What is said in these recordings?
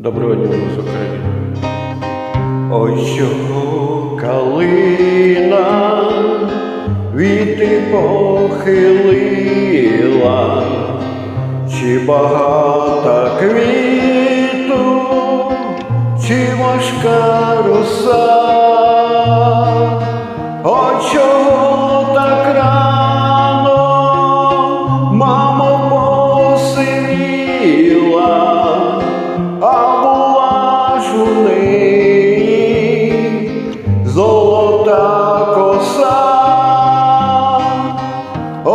Доброго дня з України. Ой, чого калина віти похилила, чи багата квіту, чи важка роса,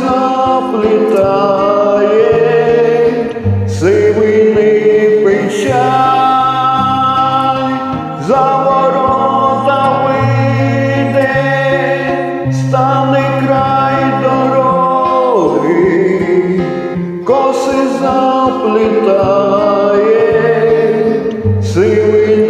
заплітає, сивини печаль, за ворота вийде, стане край дороги, коси заплітає, сивини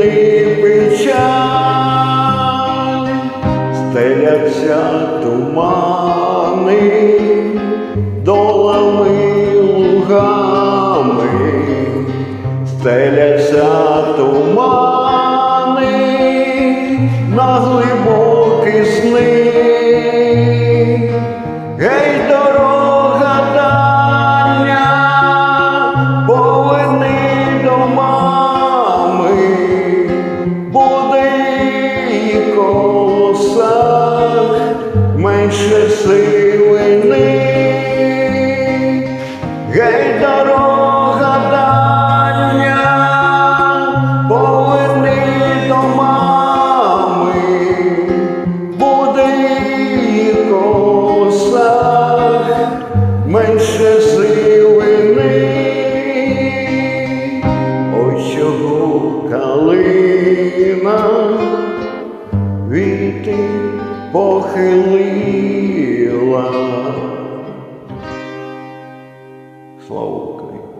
стеляться тумани на глибокі сни. Гей, дорога дальня, поверни до мами, буде її косах менше сивини. Гей, дорога Спина віти похилила. Слава Україні!